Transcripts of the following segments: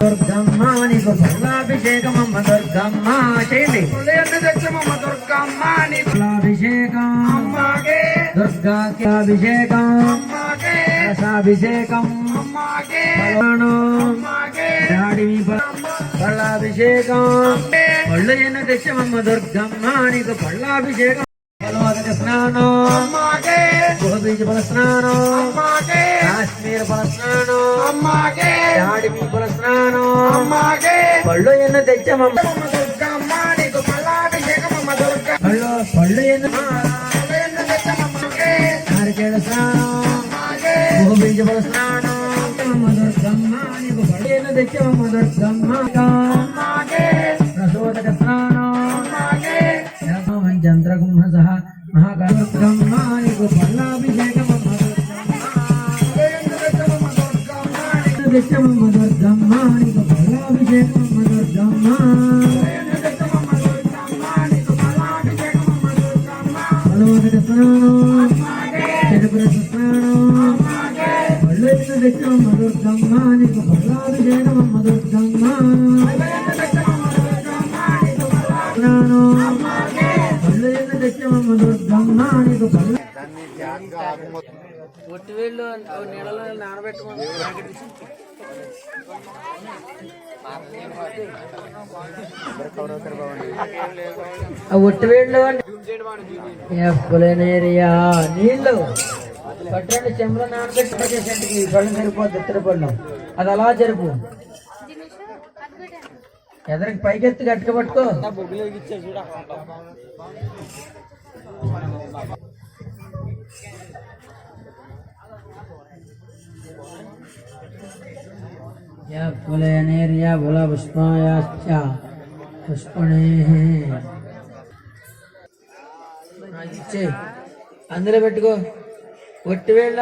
దుర్గమ్మ నీకు ఫలాభిషేకమమ్మ దుర్గమ్మ చేయండి తెచ్చమమ్మ దుర్గమ్మ నీ ఫలాభిషేకం అమ్మాగే దుర్గాకి అభిషేకం అమ్మాగే రసాభిషేకం అమ్మాగే పళ్ళు ఎన్న తెచ్చమమ్మ దుర్గమ్మ నీకు స్నానం గోబీజ స్నానం అమ్మాగే కాశ్మీర ఫల స్నానం అమ్మాగే దాడిమి ఫల స్నానం అమ్మాగే పళ్ళు ఎన్న తెచ్చమమ్మ. అమ్మ దుర్గమ్మ నీకు పల్లాభిషేకమమ్మ దుర్గ పళ్ళు పళ్ళు ఎన్న పల్లెన్న తెచ్చమమ్మకే. నారికేళ స్నానం. అమ్మాగే గోబీజ ఫల స్నానం ఫలోదక స్నానం అమ్మాగే చెరుపురస స్నానం మధుర్గమ్మ నీకు తెచ్చమమ్మ చేయడం మధుర్గమ్మ ఫలాభిషేకమమ్మ దుర్గమ్మ పల్లెన్న మధుర్గమ్మ నీకు పల్లా స్నానం ఒట్టి వేళ్ళు నీళ్ళలో నానబెట్టుకుని ఆ ఒట్టి వేళ్ళు ఎప్పులేనేరియా నీళ్ళు పట్టండి చెంబులో నానబెట్టి పట్టేసంటికి పళ్ళు సరిపోద్ది ఇత్తడి పళ్ళు. అది అలా జరుపు. ఎదరికి పైకెత్తి గట్టిగా పట్టుకో. या फुलेनेर्या फुलपुष्पायाश्च పుష్పణేః ఇచ్చే అందులో పెట్టుకో ఒట్టి వేళ్ళ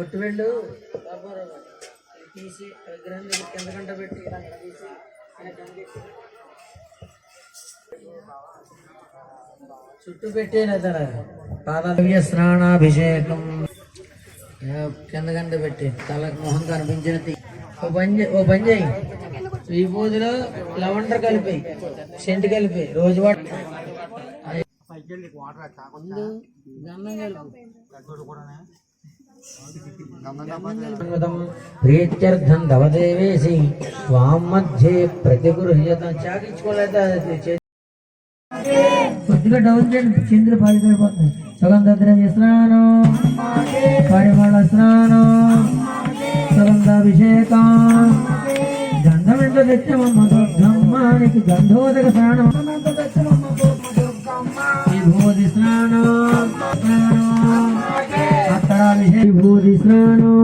ఒట్టి వేళ్ళు తీసి విగ్రహం దగ్గర కింద గంట పెట్టి ఇలా తీసి ఇలా కిందకి. చుట్టూ పెట్టేనతర పాదాలవ్య స్నానాభిషేకం ఏ, కింద గంట పెట్టి తల మొహం కనిపించినది ఓ పని ఓ పని చేయి. ఈ పూజలో లవండర్ కలిపి సెంట్ కలిపి రోజు వాట్ ప్రీత్యర్థం దవదేవేసి స్వాం మధ్యే ప్రతిగృహ్యత చాకించుకోలేదు? కొద్దిగా డౌన్ చేయండి చంద్రులు పాడిపోతుంది సుగంధ ద్రవ్య స్నానం పరిమళ స్నానం సుగంధాభిషేకం గంధం ఎంత తెచ్చమమ్మ దుర్గమ్మానికి గంధోదక స్నానం. విభూతి స్నానం స్నానం అత్తరాభిషేక విభూతి స్నానం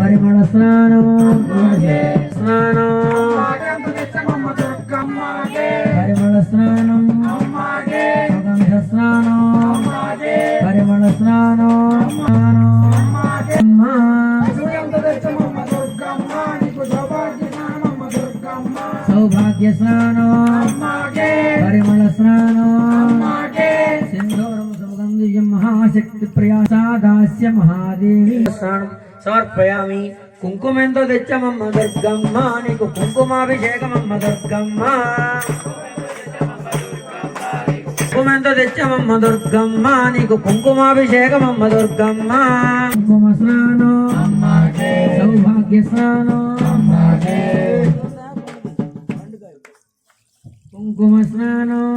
పరిమళ స్నానం స్నానం. స్నానం. పరిమళ స్నానం. సింధూరం సుగంధియం మహాశక్తి ప్రయాసాదాస్య మహాదేవి. స్నానం సమర్పయామి. కుంకుమ ఎంతో తెచ్చమమ్మ దుర్గమ్మ. నీకు కుంకుమాభిషేకమమ్మ దుర్గమ్మ. కుంకుమ ఎంతో తెచ్చమమ్మ దుర్గమ్మ. నీకు కుంకుమాభిషేకమమ్మ దుర్గమ్మ. కుంకుమ స్నానం. సౌభాగ్య స్నానం. కుంకుమ స్నానం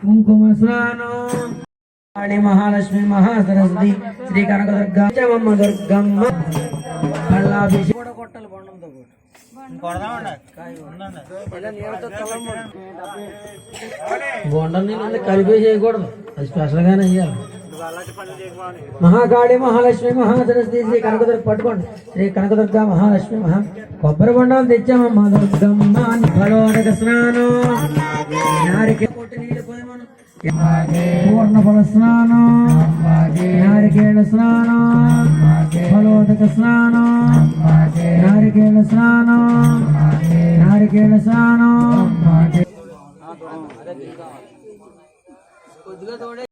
కుంకుమ స్నానం కాళీ మహాలక్ష్మి మహాసరస్వతి శ్రీ కనక దుర్గమ్మ దుర్గమ్మ. కళ్ళాభిషేకం కొట్టాలి బొండంతో ఇలా బొండం కలిపి చేయకూడదు అది స్పెషల్ గానే చేయాలి మహాకాళి మహాలక్ష్మి మహాసరస్వతి శ్రీ కనకదుర్గ పట్టుకోండి. శ్రీ కనకదుర్గ మహాలక్ష్మి మహా కొబ్బరి బొండాలు తెచ్చామమ్మ. దుర్గమ్మ ఫలోదక స్నానం. నారికేళ కొట్టి స్నానం. నారికేళ స్నానం. ఫలోదక స్నానం. నారికేళ స్నానం. నారికేళ స్నానం. కొద్దిగా తోడే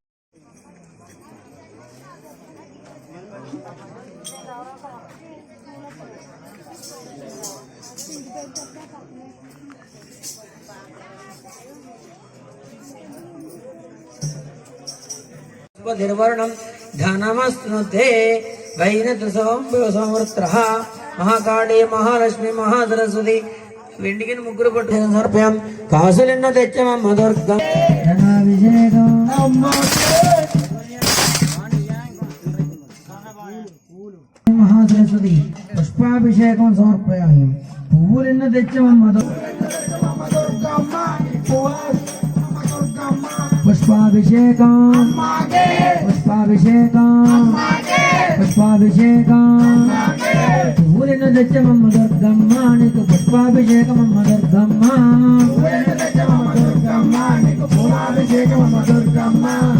పుష్పధిర్వర్ణం ధనమస్నుతే వైనతు సంవృత్ర మహాకాళీ మహాలక్ష్మి మహాసరస్వతి వెండికిని ముగ్గురు పట్టు సమర్పయం. కాసులెన్న తెచ్చమమ్మ దుర్గం మహాసరస్వతి పుష్పాభిషేకం సమర్పయామి. పువ్వులెన్న తెచ్చమమ్మ పుష్పాభిషేకం. పుష్పాభిషేకం. పుష్పాభిషేకం. పువ్వులెన్న తెచ్చమమ్మ దుర్గమ్మ నీకు పుష్పాభిషేకమమ్మ దుర్గమ్మ.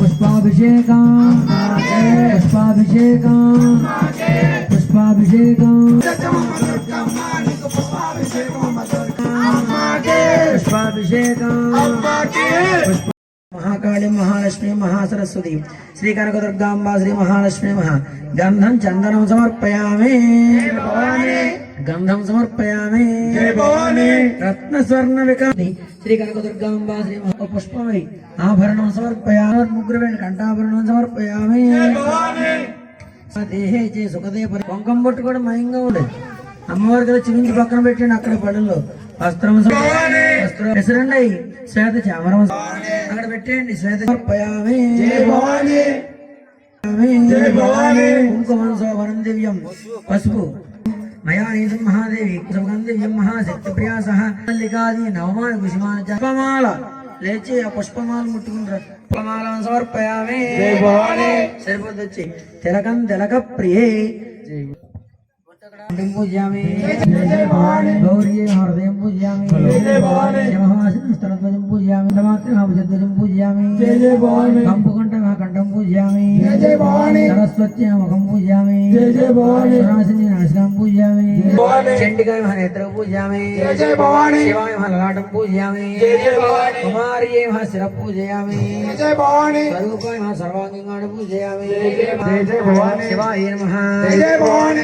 పుష్పాభిషేకం. పుష్పాభిషేకం. పుష్పాభిషేకం. పుష్పాభిషేకం. పుష్ప- మహాకాళి మహాలక్ష్మి మహాసరస్వతి శ్రీ కనకదుర్గాంబ శ్రీ మహాలక్ష్మి మహా. గంధం చందనం సమర్పయామి. గంధం సమర్పయామి. రత్న స్వర్ణ వికాసి శ్రీ కనకదుర్గాంబ శ్రీ మహా. పుష్పమై ఆభరణం సమర్పయామి. ముగ్గురు కంఠాభరణం సమర్పయామి. దేహే చే సుఖదే పరి కొంకం బొట్టు కూడా మయంగా ఉండేది అమ్మవారి కదా చిరించి పక్కన పెట్టండి అక్కడ పళ్ళలో వస్త్రం సమ- ఎసరండి శ్వేత చామరం. అక్కడ పెట్టేయండి శ్వేత. కుంకుమం శోభనం దివ్యం. పసుపు. మయా నీతం మహాదేవి. కుసుమగం దివ్యం. మహాశక్తి ప్రియా సహ. మల్లికాది నవమాన కుసుమాన పుష్పమాల. లేచి ఆ పుష్పమాల ముట్టుకుంటారు. పుష్పమాల సమర్పయామి. సరిపోతుంది వచ్చి. తిలకం తిలక ప్రియే హృదయం పూజ్యామి గౌరీ హృదయం పూజ్యామి స్థలధ్వజం పూజ్యామి మాతృభుజధ్వజం పూజ్యామి కంపుకంఠ కంఠం పూజ్యామి సరస్వత్య ముఖం పూజ్యామి సునాసిని నాశనం పూజ్యామి చండికాయ నేత్రం పూజ్యామి శివాయ లలాటం పూజ్యామి కుమార్యే శిర పూజయామి స్వరూపాయ సర్వాంగంగా పూజయామి శివాయ నమ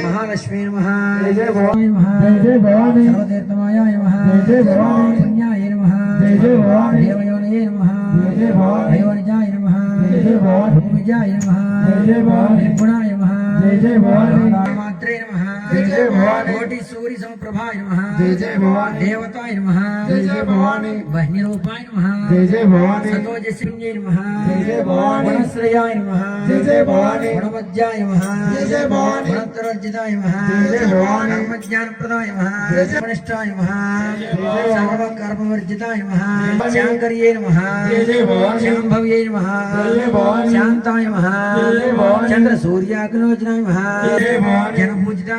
మహాలక్ష్మీ నమ సర్వతీర్థమాయ నమ పుణ్యాయ నమ దేవయోనయే నమ దేవనిజాయ నమ భూమిజాయ నమ నిర్గుణాయ నమ మాత్రే నమ కోటి సూర్య సమప్రభాయ నమ దేవతాయ నమ వహ్నిరూపాయ నమ సతోజస్మిన్యై నమ గుణశ్రయాయ నమ గుణమధ్యాయ నమ గుణోత్తరోర్జితాయ నమ جانپاج نمبو شاہتا چند جن پوجا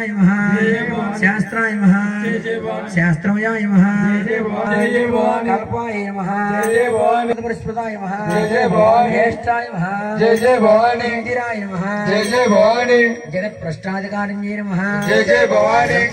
جگہ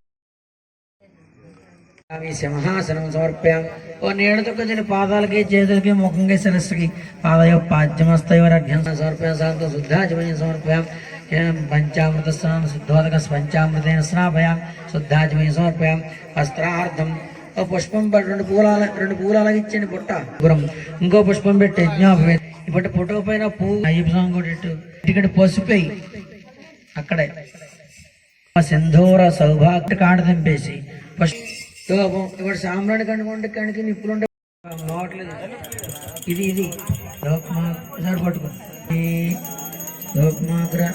సింహాసనం సమర్పయాం. ఓ నీడతో కొంచెం పాదాలకి చేతులకి ముఖంకి శిరస్సుకి పాదయ పాద్యమస్తయోరర్ఘ్యం సమర్ప్యాం. సాంతో శుద్ధాచమయం సమర్పయాం. పంచామృత స్నానం శుద్ధోదక స్పంచామృతేన స్నాపయాం. శుద్ధాచమయం సమర్పయాం. వస్త్రార్థం. ఓ పుష్పం రెండు పూలాల రెండు పూలాలకి ఇచ్చండి పుట్ట గురం ఇంకో పుష్పం పెట్టి జ్ఞాపకం ఇప్పుడు పుట్టక పైన పువ్వు అయ్యప్ప స్వామి కూడా ఇటు ఇక్కడ పసుపై అక్కడే. సింధూర సౌభాగ్య కాడ తెంపేసి ఫస్ట్ ఇప్పుడు సాంబ్రాణి కనుకుంటే కణికి నిప్పులు ఉంటే నోట్లేదు ఇది ఇది. లోక్మా ఒకసారి పట్టుకో.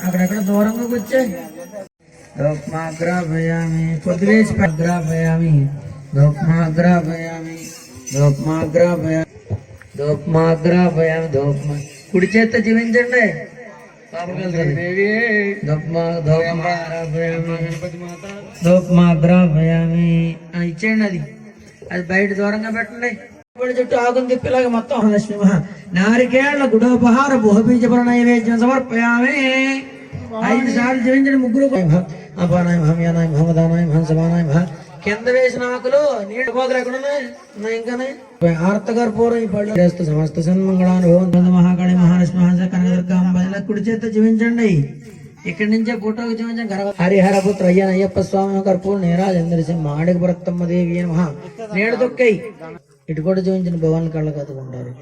అక్కడక్కడ దూరంగా వచ్చాయి లోక్మాగ్రాభయామి కొద్దివేసి గ్రాభయామి లోక్మాగ్రాభయామి లోక్మాగ్రాభయామి లోక్మాగ్రాభయామి లోక్మా కుడి చేత జీవించండి. ఇచ్చేయండి అది. అది బయట దూరంగా పెట్టండి. చుట్టూ ఆకుని తిప్పేలాగా మొత్తం లక్ష్మి మహా. నారికేళ్ళ గుడోపహార భూబీజపర నైవేద్యం సమర్పయామి. ఐదు సార్లు జీవించండి ముగ్గురు అపానాయ మహమ్యానాయ మహమ్మదానాయ మహంసమానాయ మహ. కింద వేసిన ఆకులు నీళ్ళు పోకలు ఎక్కడ ఉన్నాయి. ఇంకానే ఇంకానే ఆర్తకర్పూరం ఈ పళ్ళు చేస్తూ సమస్త సన్మంగళానుభవం మహాకాళి మహాలక్ష్మి మహాస కనకదుర్గా అంబాజీల కుడి చేత జీవించండి. ఇక్కడి నుంచే ఫోటోకి జీవించండి. గర్వ హరిహర పుత్ర అయ్యన అయ్యప్ప స్వామి కర్పూరం నీరాజందరిసి మాడికి పురత్తమ్మ దేవి మహా నేడు దొక్కై ఇటు కూడా జీవించిన భగవాన్ కళ్ళ కదుకుంటారు.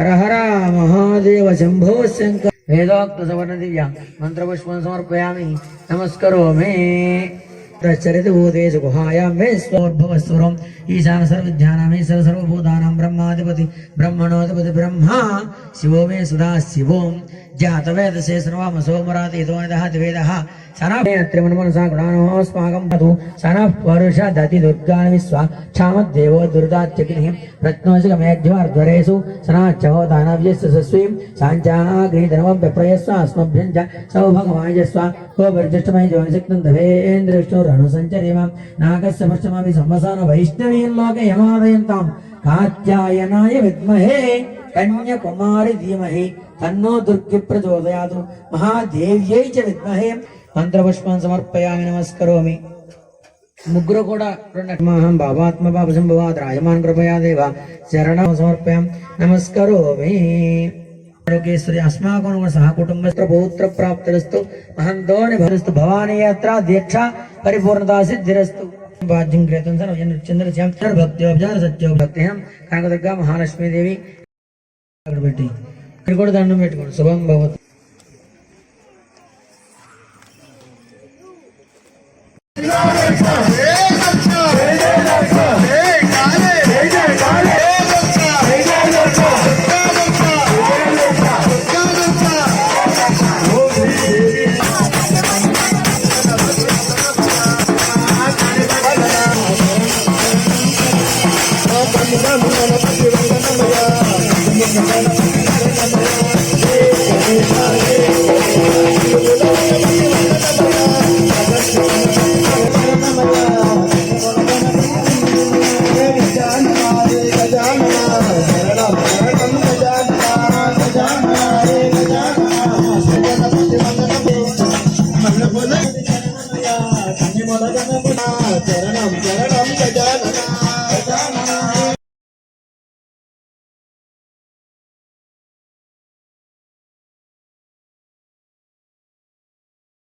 హర మహాదేవ శంభో శంకర్. వేదోక్త సవర్ణ దివ్య. మంత్రపుష్పం సమర్పయామి. నమస్కరోమే. چلوج گایاں میو سور స్వోద్భవస్వరం ఈశాన సర్వజ్ఞానమేశ్వర సర్వభూతానాం బ్రహ్మాధిపతి బ్రహ్మణోధిపతి బ్రహ్మ శివో మే సుధా శివోం జాతవేద శేషనవామ సోమరాతి ఇతోనిదః ద్వేదః సనః త్రిమన్మనసా గుణానోస్మాకం పదు సనః పరుష దతి దుర్గాని విశ్వ క్షామద్దేవో దుర్దాత్యగ్నిః ప్రత్నోషక మేఘ్యవార్ధ్వరేషు సనాచ్చహో దానవ్యస్య సస్వీం సాంచాగ్నిధనవం విప్రయస్వ అస్మభ్యం చ సౌభగమాయస్వ కో పరిజ్యష్టమై జోనిశక్తం దవేంద్ర విష్ణురను యమాదయంతాం. కాత్యాయనాయ విద్మహే కన్యకుమారి ధీమహి తన్నో దుర్గి ప్రచోదయాదు మహాదేవ్యై చ విద్మహే. మంత్రపుష్పం సమర్పయామి నమస్కరోమి. ముగ్గురు కూడా మహం బాబాత్మ బాబు సంభవాత్ రాయమాన్ కృపయా దేవ. శరణం సమర్పయాం నమస్కరోమి. ఆరోగ్యేశ్వరి అస్మాకం సహకుటుంబ పౌత్ర ప్రాప్తిరస్తు మహంతోని భరస్తు భవానీ యాత్ర దీక్ష పరిపూర్ణతా సిద్ధిరస్తు. భాగ్యం క్రేతం సర్వ చంద్ర భక్త్యోపచార సత్యో మహాలక్ష్మీదేవి. అక్కడ పెట్టి ఇక్కడ కూడా దండం పెట్టుకోండి. శుభం భవతు. గజానన